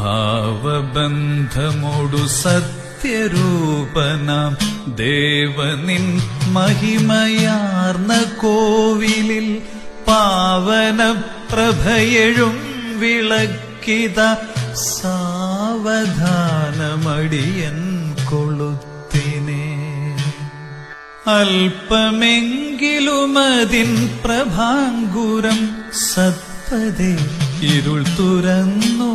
ഭാവബന്ധമോടു സത്യരൂപനാം ദേവനിൻ മഹിമയാർന്ന കോവിലിൽ പാവന പ്രഭയഴും വിളക്കിത സാവധാനമടിയൻ കൊളുത്തിനെ. അല്പമെങ്കിലുമതിൻ പ്രഭാങ്കുരം സത്പതേ ഇരുൾ തുറന്നു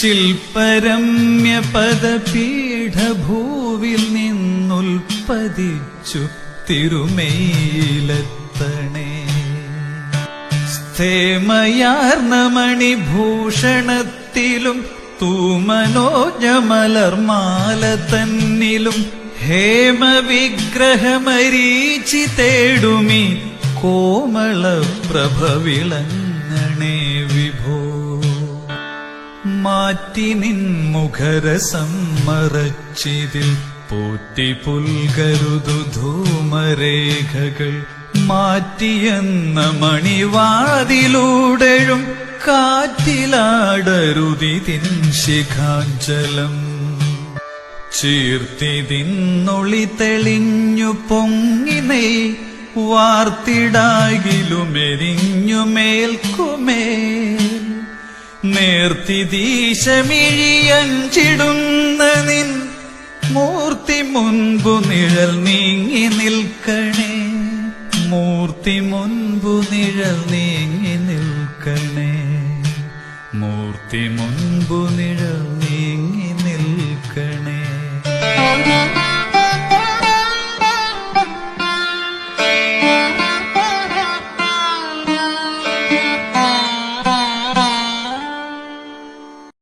ശില്പരമ്യ പദപീഠഭൂവിൽ നിന്നുൽപ്പതിച്ചു തിരുമയിലെത്തണേ. സ്ഥേമയാർന്ന മണിഭൂഷണത്തിലും തൂമനോജമലർമാല തന്നിലും ഹേമവിഗ്രഹമരീച്ചി തേടുമി കോമള പ്രഭവിളങ്ങണേ വിഭോ. മാറ്റി നിൻ മുഖരസം മറച്ചിതിൽ പോറ്റി പുൽകരുതു ധൂമരേഖകൾ മാറ്റിയെന്ന മണിവാതിലൂടെഴും കാറ്റിലാടരുതിതിൻ ശിഖാഞ്ചലം ചീർത്തിതിന്നൊളി തെളിഞ്ഞു പൊങ്ങിനൈ വാർത്തിടാകിലുമെരിഞ്ഞു മേൽക്കുമേൽ. നേർത്തിദീശമിഴിയഞ്ചിടുന്ന നിൻ മൂർത്തി മുൻപു നിഴൽ നീങ്ങി നിൽക്കണേ. മൂർത്തി മുൻപു നിഴൽ നീങ്ങി നിൽക്കണേ. മൂർത്തി മുൻപു നിഴൽ